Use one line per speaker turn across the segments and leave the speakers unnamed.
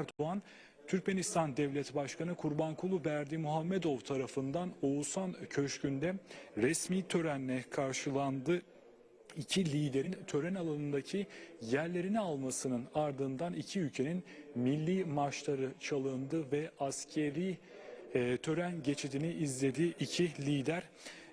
Erdoğan, Türkmenistan Devlet Başkanı Kurbankulu Berdi Muhammedov tarafından Oğuzhan Köşkü'nde resmi törenle karşılandı iki liderin tören alanındaki yerlerini almasının ardından iki ülkenin milli marşları çalındı ve askeri e, tören geçidini izledi iki lider.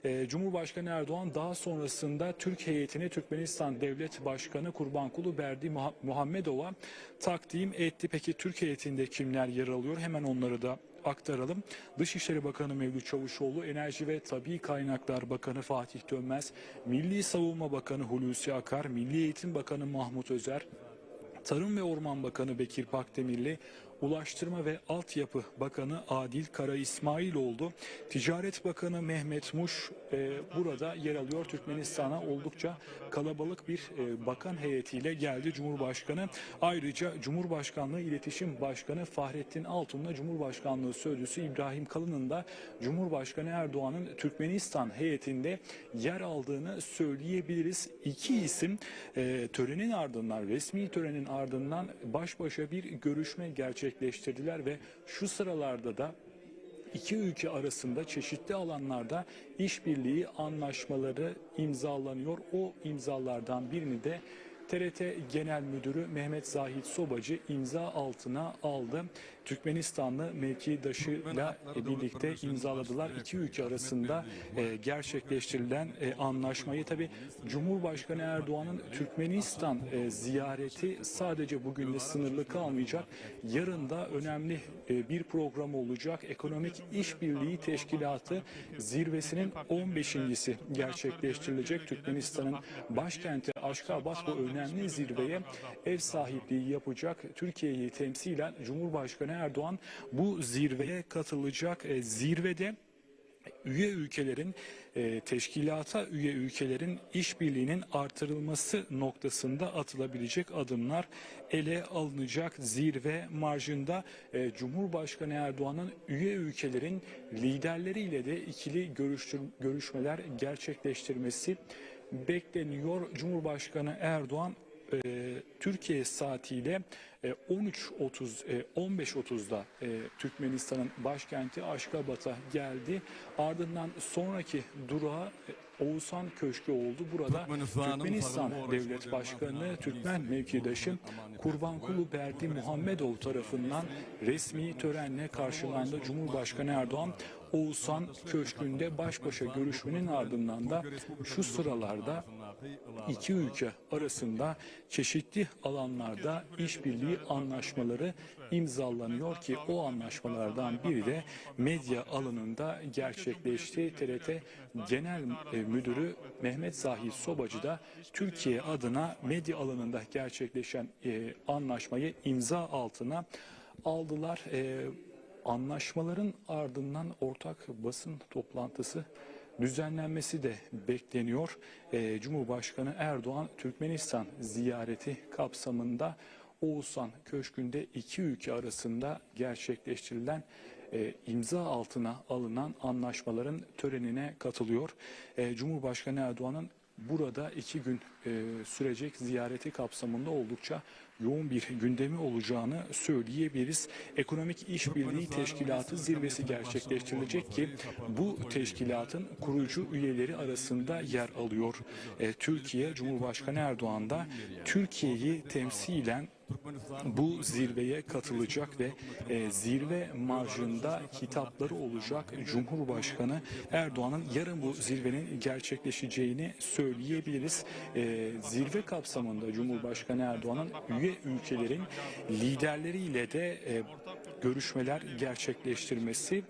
E, Cumhurbaşkanı Erdoğan daha sonrasında Türk heyetini Türkmenistan Devlet Başkanı Kurbankulu Berdi Muha- Muhammedov'a takdim etti. Peki Türk heyetinde kimler yer alıyor? Hemen onları da aktaralım. Dışişleri Bakanı Mevlüt Çavuşoğlu, Enerji ve Tabi Kaynaklar Bakanı Fatih Dönmez, Milli Savunma Bakanı Hulusi Akar, Milli Eğitim Bakanı Mahmut Özer, Tarım ve Orman Bakanı Bekir Pakdemirli, Ulaştırma ve Altyapı Bakanı Adil Kara İsmailoğlu, Ticaret Bakanı Mehmet Muş e, burada yer alıyor. Türkmenistan'a oldukça kalabalık bir e, bakan heyetiyle geldi Cumhurbaşkanı. Ayrıca Cumhurbaşkanlığı İletişim Başkanı Fahrettin Altun'la Cumhurbaşkanlığı Sözcüsü İbrahim Kalın'ın da Cumhurbaşkanı Erdoğan'ın Türkmenistan heyetinde yer aldığını söyleyebiliriz. İki isim e, törenin ardından, resmi törenin ardından baş başa bir görüşme gerçekleştirdiler ve şu sıralarda da iki ülke arasında çeşitli alanlarda işbirliği anlaşmaları imzalanıyor. O imzalardan birini de TRT Genel Müdürü Mehmet Zahit Sobacı imza altına aldı. Türkmenistanlı mevkidaşıyla birlikte imzaladılar. İki ülke arasında e, gerçekleştirilen e, anlaşmayı tabi Cumhurbaşkanı Erdoğan'ın Türkmenistan e, ziyareti sadece bugünle sınırlı kalmayacak. Yarın da önemli bir program olacak. Ekonomik İşbirliği Teşkilatı zirvesinin 15.si gerçekleştirilecek. Türkmenistan'ın başkenti Aşkabat bu önemli zirveye ev sahipliği yapacak. Türkiye'yi temsilen Cumhurbaşkanı Erdoğan bu zirveye katılacak. E, zirvede üye ülkelerin e, teşkilata üye ülkelerin işbirliğinin artırılması noktasında atılabilecek adımlar ele alınacak zirve marjında e, Cumhurbaşkanı Erdoğan'ın üye ülkelerin liderleriyle de ikili görüştür, görüşmeler gerçekleştirmesi bekleniyor. Cumhurbaşkanı Erdoğan e, Türkiye saatiyle 13.30 e, 15.30'da e, Türkmenistan'ın başkenti Aşkabat'a geldi. Ardından sonraki durağı e, Oğuzhan Köşkü oldu. Burada Türkmenistan Devlet Başkanı
Türkmen
mevkidaşı Kurbankulu Berdi Muhammedov tarafından resmi törenle karşılandı. Cumhurbaşkanı Erdoğan Oğuzhan Köşkü'nde baş başa görüşmenin ardından da şu sıralarda iki ülke arasında çeşitli alanlarda işbirliği anlaşmaları imzalanıyor ki o anlaşmalardan biri de medya alanında gerçekleşti. TRT Genel e, Müdürü Mehmet Zahid Sobacı da Türkiye adına medya alanında gerçekleşen e, anlaşmayı imza altına aldılar. E, anlaşmaların ardından ortak basın toplantısı düzenlenmesi de bekleniyor. Ee, Cumhurbaşkanı Erdoğan Türkmenistan ziyareti kapsamında Oğuzhan Köşkü'nde iki ülke arasında gerçekleştirilen e, imza altına alınan anlaşmaların törenine katılıyor. E, Cumhurbaşkanı Erdoğan'ın burada iki gün e, sürecek ziyareti kapsamında oldukça yoğun bir gündemi olacağını söyleyebiliriz. Ekonomik İşbirliği Teşkilatı zirvesi gerçekleştirilecek ki bu teşkilatın kurucu üyeleri arasında yer alıyor. E, Türkiye Cumhurbaşkanı Erdoğan da Türkiye'yi temsilen bu zirveye katılacak ve e, zirve marjında hitapları olacak Cumhurbaşkanı Erdoğan'ın yarın bu zirvenin gerçekleşeceğini söyleyebiliriz. E, zirve kapsamında Cumhurbaşkanı Erdoğan'ın üye ülkelerin liderleriyle de e, görüşmeler gerçekleştirmesi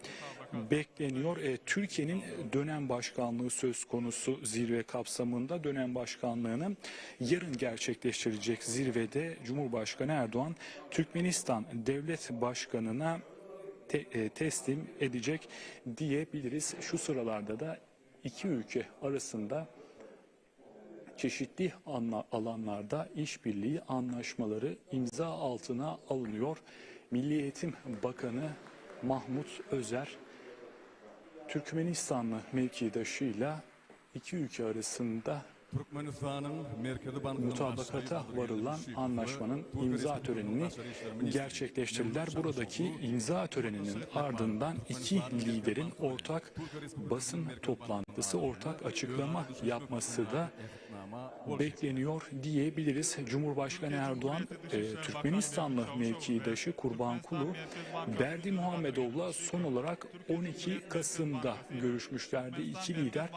bekleniyor. E, Türkiye'nin dönem başkanlığı söz konusu zirve kapsamında dönem başkanlığını yarın gerçekleştirecek zirvede Cumhurbaşkanı Erdoğan Türkmenistan Devlet Başkanı'na te- e, teslim edecek diyebiliriz. Şu sıralarda da iki ülke arasında çeşitli anla- alanlarda işbirliği anlaşmaları imza altına alınıyor. Milli Eğitim Bakanı Mahmut Özer Türkmenistanlı mevkidaşıyla iki ülke arasında mutabakata varılan anlaşmanın imza törenini gerçekleştirdiler. Buradaki imza töreninin ardından iki liderin ortak basın toplantısı, ortak açıklama yapması da bekleniyor diyebiliriz. Cumhurbaşkanı Erdoğan, e, Türkmenistanlı mevkidaşı Kurbankulu, Berdi Muhammedov'la son olarak 12 Kasım'da görüşmüşlerdi. İki lider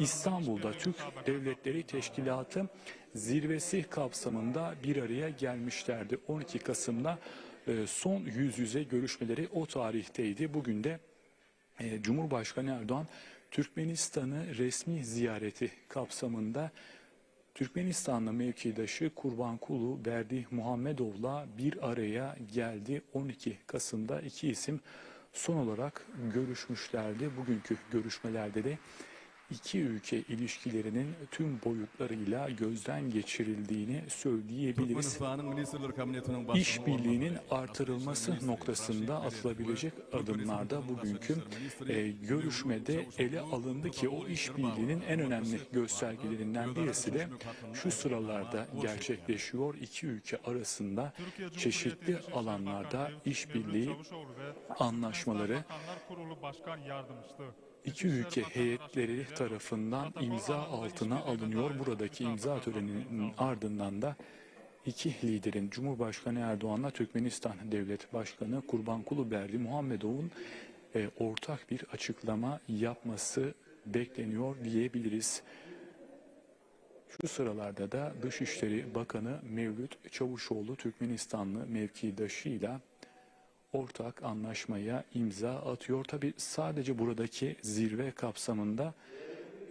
İstanbul'da Türk Devletleri Teşkilatı zirvesi kapsamında bir araya gelmişlerdi. 12 Kasım'da e, son yüz yüze görüşmeleri o tarihteydi. Bugün de e, Cumhurbaşkanı Erdoğan Türkmenistan'ı resmi ziyareti kapsamında Türkmenistanlı mevkidaşı Kurbankulu Berdi Muhammedov'la bir araya geldi. 12 Kasım'da iki isim son olarak görüşmüşlerdi. Bugünkü görüşmelerde de iki ülke ilişkilerinin tüm boyutlarıyla gözden geçirildiğini söyleyebiliriz. İşbirliğinin artırılması noktasında atılabilecek adımlarda bugünkü e, görüşmede ele alındı ki o işbirliğinin en önemli göstergelerinden birisi de şu sıralarda gerçekleşiyor. İki ülke arasında çeşitli alanlarda işbirliği anlaşmaları
Başkan Yardımcısı
iki ülke heyetleri tarafından imza altına alınıyor. Buradaki imza töreninin ardından da iki liderin Cumhurbaşkanı Erdoğan'la Türkmenistan Devlet Başkanı Kurbankulu Berdi Muhammedov'un e, ortak bir açıklama yapması bekleniyor diyebiliriz. Şu sıralarda da Dışişleri Bakanı Mevlüt Çavuşoğlu Türkmenistanlı mevkidaşıyla ortak anlaşmaya imza atıyor. Tabi sadece buradaki zirve kapsamında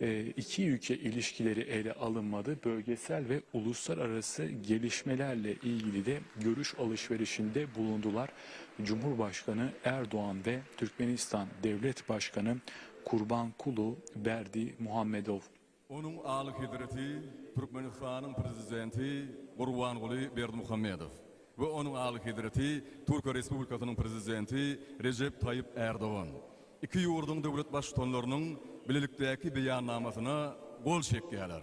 e, iki ülke ilişkileri ele alınmadı. Bölgesel ve uluslararası gelişmelerle ilgili de görüş alışverişinde bulundular. Cumhurbaşkanı Erdoğan ve Türkmenistan Devlet Başkanı Kurbankulu Berdi Muhammedov.
Onun ağalık hidreti Türkmenistan'ın prezidenti Gurbanguly Berdimuhamedov ve onun ağalık hidreti Türkiye Respublikası'nın prezidenti Recep Tayyip Erdoğan. İki yurdun devlet başkanlarının birlikteki beyannamasına gol çektiler.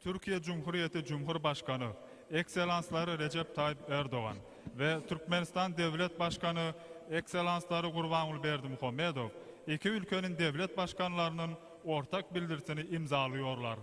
Türkiye Cumhuriyeti Cumhurbaşkanı Ekselansları Recep Tayyip Erdoğan ve Türkmenistan Devlet Başkanı Ekselansları Gurbanguly Berdimuhamedov iki ülkenin devlet başkanlarının ortak bildirisini imzalıyorlar.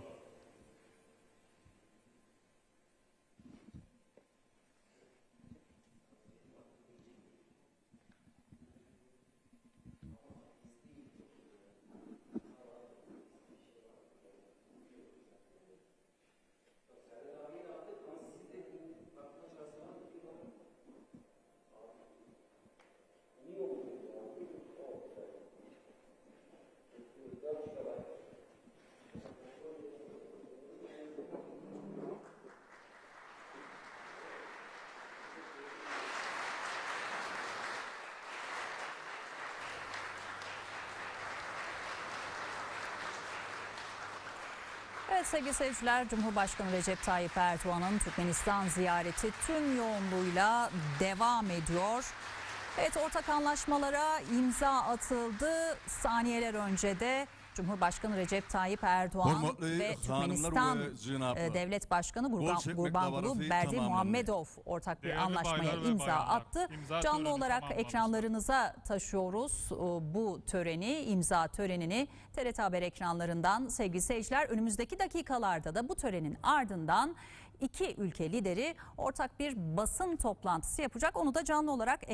Evet sevgili seyirciler Cumhurbaşkanı Recep Tayyip Erdoğan'ın Türkmenistan ziyareti tüm yoğunluğuyla devam ediyor. Evet ortak anlaşmalara imza atıldı. Saniyeler önce de Cumhurbaşkanı Recep Tayyip Erdoğan
Hürmetli
ve Türkmenistan
ve
Devlet Başkanı Gurbanguly
davarası
Berdi. Muhammedov ortak bir
Değerli
anlaşmaya imza
bayanlar,
attı.
imza
Canlı olarak ekranlarınıza taşıyoruz e, bu töreni, imza törenini TRT Haber ekranlarından sevgili seyirciler. Önümüzdeki dakikalarda da bu törenin ardından iki ülke lideri ortak bir basın toplantısı yapacak. Onu da canlı olarak ekran